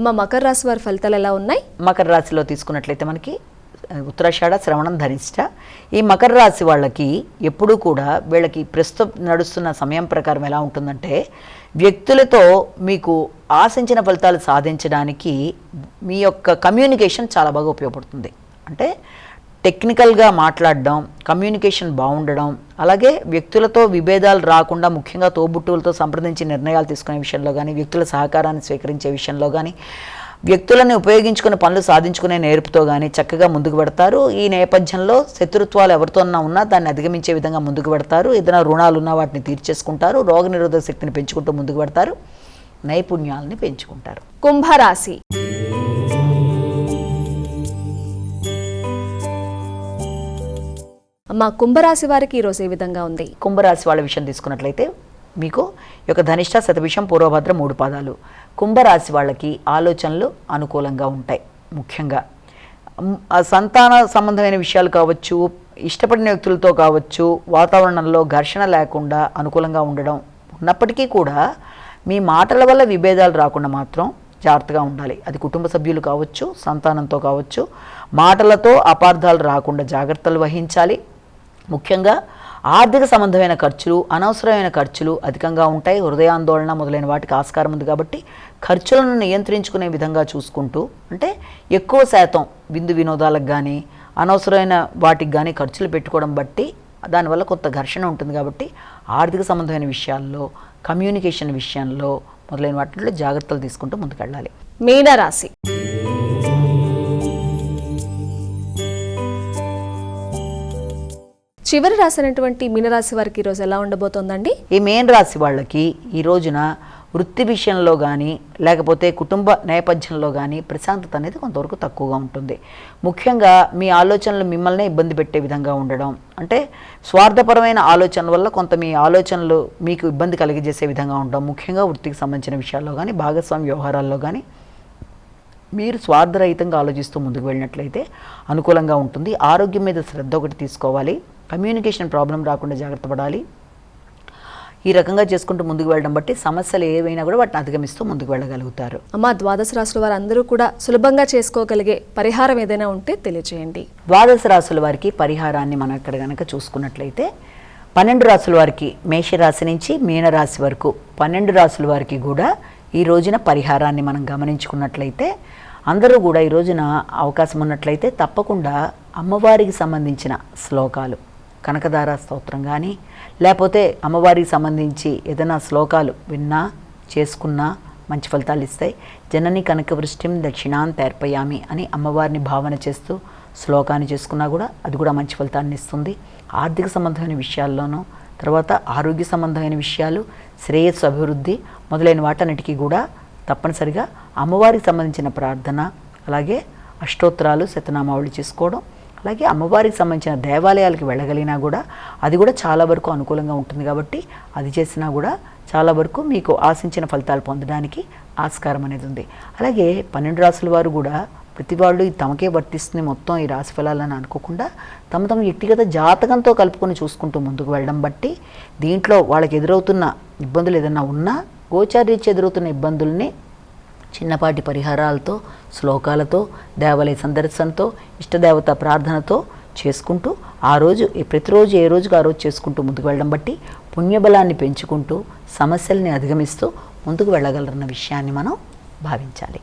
అమ్మ మకర రాశి వారి ఫలితాలు ఎలా ఉన్నాయి? మకర రాశిలో తీసుకున్నట్లయితే మనకి ఉత్తరాషాఢ శ్రవణం ధనిష్ట. ఈ మకర రాశి వాళ్ళకి ఎప్పుడూ కూడా వీళ్ళకి ప్రస్తుతం నడుస్తున్న సమయం ప్రకారం ఎలా ఉంటుందంటే వ్యక్తులతో మీకు ఆశించిన ఫలితాలు సాధించడానికి మీ యొక్క కమ్యూనికేషన్ చాలా బాగా ఉపయోగపడుతుంది. అంటే టెక్నికల్గా మాట్లాడడం కమ్యూనికేషన్ బాగుండడం అలాగే వ్యక్తులతో విభేదాలు రాకుండా ముఖ్యంగా తోబుట్టువులతో సంప్రదించి నిర్ణయాలు తీసుకునే విషయంలో కానీ వ్యక్తుల సహకారాన్ని స్వీకరించే విషయంలో కానీ వ్యక్తులని ఉపయోగించుకుని పనులు సాధించుకునే నేర్పుతో కానీ చక్కగా ముందుకు పెడతారు. ఈ నేపథ్యంలో శత్రుత్వాలు ఎవరితోన్నా ఉన్నా దాన్ని అధిగమించే విధంగా ముందుకు పెడతారు. ఏదైనా రుణాలు ఉన్నా వాటిని తీర్చేసుకుంటారు. రోగనిరోధక శక్తిని పెంచుకుంటూ ముందుకు పెడతారు. నైపుణ్యాలని పెంచుకుంటారు. కుంభరాశి మా కుంభరాశి వారికి ఈరోజు ఏ విధంగా ఉంది? కుంభరాశి వాళ్ళ విషయం తీసుకున్నట్లయితే మీకు యొక్క ధనిష్ట శతభిషం పూర్వభద్ర మూడు పాదాలు కుంభరాశి వాళ్ళకి ఆలోచనలు అనుకూలంగా ఉంటాయి ముఖ్యంగా. ఆ సంతాన సంబంధమైన విషయాలు కావచ్చు ఇష్టపడిన వ్యక్తులతో కావచ్చు వాతావరణంలో ఘర్షణ లేకుండా అనుకూలంగా ఉండడం ఉన్నప్పటికీ కూడా మీ మాటల వల్ల విభేదాలు రాకుండా మాత్రం జాగ్రత్తగా ఉండాలి. అది కుటుంబ సభ్యులు కావచ్చు సంతానంతో కావచ్చు మాటలతో అపార్థాలు రాకుండా జాగ్రత్తలు వహించాలి. ముఖ్యంగా ఆర్థిక సంబంధమైన ఖర్చులు అనవసరమైన ఖర్చులు అధికంగా ఉంటాయి. హృదయాందోళన మొదలైన వాటికి ఆస్కారం ఉంది కాబట్టి ఖర్చులను నియంత్రించుకునే విధంగా చూసుకుంటూ అంటే ఎక్కువ శాతం విందు వినోదాలకు కానీ అనవసరమైన వాటికి కానీ ఖర్చులు పెట్టుకోవడం బట్టి దానివల్ల కొంత ఘర్షణ ఉంటుంది కాబట్టి ఆర్థిక సంబంధమైన విషయాల్లో కమ్యూనికేషన్ విషయంలో మొదలైన వాటిలో జాగ్రత్తలు తీసుకుంటూ ముందుకెళ్ళాలి. మీనరాశి చివరి రాసినటువంటి మీనరాశి వారికి ఈరోజు ఎలా ఉండబోతోందండి? ఈ మెయిన్ రాశి వాళ్ళకి ఈ రోజున వృత్తి విషయంలో కానీ లేకపోతే కుటుంబ నేపథ్యంలో కానీ ప్రశాంతత అనేది కొంతవరకు తక్కువగా ఉంటుంది. ముఖ్యంగా మీ ఆలోచనలు మిమ్మల్ని ఇబ్బంది పెట్టే విధంగా ఉండడం. అంటే స్వార్థపరమైన ఆలోచన వల్ల కొంత మీ ఆలోచనలు మీకు ఇబ్బంది కలిగజేసే విధంగా ఉండడం. ముఖ్యంగా వృత్తికి సంబంధించిన విషయాల్లో కానీ భాగస్వామి వ్యవహారాల్లో కానీ మీరు స్వార్థరహితంగా ఆలోచిస్తూ ముందుకు వెళ్ళినట్లయితే అనుకూలంగా ఉంటుంది. ఆరోగ్యం మీద శ్రద్ధ ఒకటి తీసుకోవాలి. కమ్యూనికేషన్ ప్రాబ్లం రాకుండా జాగ్రత్త పడాలి. ఈ రకంగా చేసుకుంటూ ముందుకు వెళ్ళడం బట్టి సమస్యలు ఏవైనా కూడా వాటిని అధిగమిస్తూ ముందుకు వెళ్ళగలుగుతారు. అమ్మ ద్వాదశ రాశుల వారు అందరూ కూడా సులభంగా చేసుకోగలిగే పరిహారం ఏదైనా ఉంటే తెలియజేయండి ద్వాదశ రాశుల వారికి పరిహారాన్ని మనం ఇక్కడ కనుక చూసుకున్నట్లయితే పన్నెండు రాసుల వారికి మేషరాశి నుంచి మీనరాశి వరకు పన్నెండు రాసుల వారికి కూడా ఈ రోజున పరిహారాన్ని మనం గమనించుకున్నట్లయితే అందరూ కూడా ఈ రోజున అవకాశం ఉన్నట్లయితే తప్పకుండా అమ్మవారికి సంబంధించిన శ్లోకాలు కనకదార స్తోత్రం కానీ లేకపోతే అమ్మవారికి సంబంధించి ఏదైనా శ్లోకాలు విన్నా చేసుకున్నా మంచి ఫలితాలు ఇస్తాయి. జనని కనక వృష్టిం దక్షిణాన్ తర్పయామి అని అమ్మవారిని భావన చేస్తూ శ్లోకాన్ని చేసుకున్నా కూడా అది కూడా మంచి ఫలితాన్ని ఇస్తుంది. ఆర్థిక సంబంధమైన విషయాల్లోనూ తర్వాత ఆరోగ్య సంబంధమైన విషయాలు శ్రేయస్సు అభివృద్ధి మొదలైన వాటన్నిటికీ కూడా తప్పనిసరిగా అమ్మవారికి సంబంధించిన ప్రార్థన అలాగే అష్టోత్తరాలు శతనామావళి చేసుకోవడం అలాగే అమ్మవారికి సంబంధించిన దేవాలయాలకు వెళ్ళగలిగినా కూడా అది కూడా చాలా వరకు అనుకూలంగా ఉంటుంది కాబట్టి అది చేసినా కూడా చాలా వరకు మీకు ఆశించిన ఫలితాలు పొందడానికి ఆస్కారం అనేది ఉంది. అలాగే పన్నెండు రాసుల వారు కూడా ప్రతి వాళ్ళు తమకే వర్తిస్తుంది మొత్తం ఈ రాశి ఫలాలని అనుకోకుండా తమ తమ వ్యక్తిగత జాతకంతో కలుపుకొని చూసుకుంటూ ముందుకు వెళ్ళడం బట్టి దీంట్లో వాళ్ళకి ఎదురవుతున్న ఇబ్బందులు ఏదైనా ఉన్నా గోచారీత్య ఎదురవుతున్న ఇబ్బందుల్ని చిన్నపాటి పరిహారాలతో శ్లోకాలతో దేవాలయ సందర్శనతో ఇష్టదేవత ప్రార్థనతో చేసుకుంటూ ఆ రోజు ప్రతిరోజు ఏ రోజుకు ఆ రోజు చేసుకుంటూ ముందుకు వెళ్ళడం బట్టి పుణ్యబలాన్ని పెంచుకుంటూ సమస్యల్ని అధిగమిస్తూ ముందుకు వెళ్ళగలరన్న విషయాన్ని మనం భావించాలి.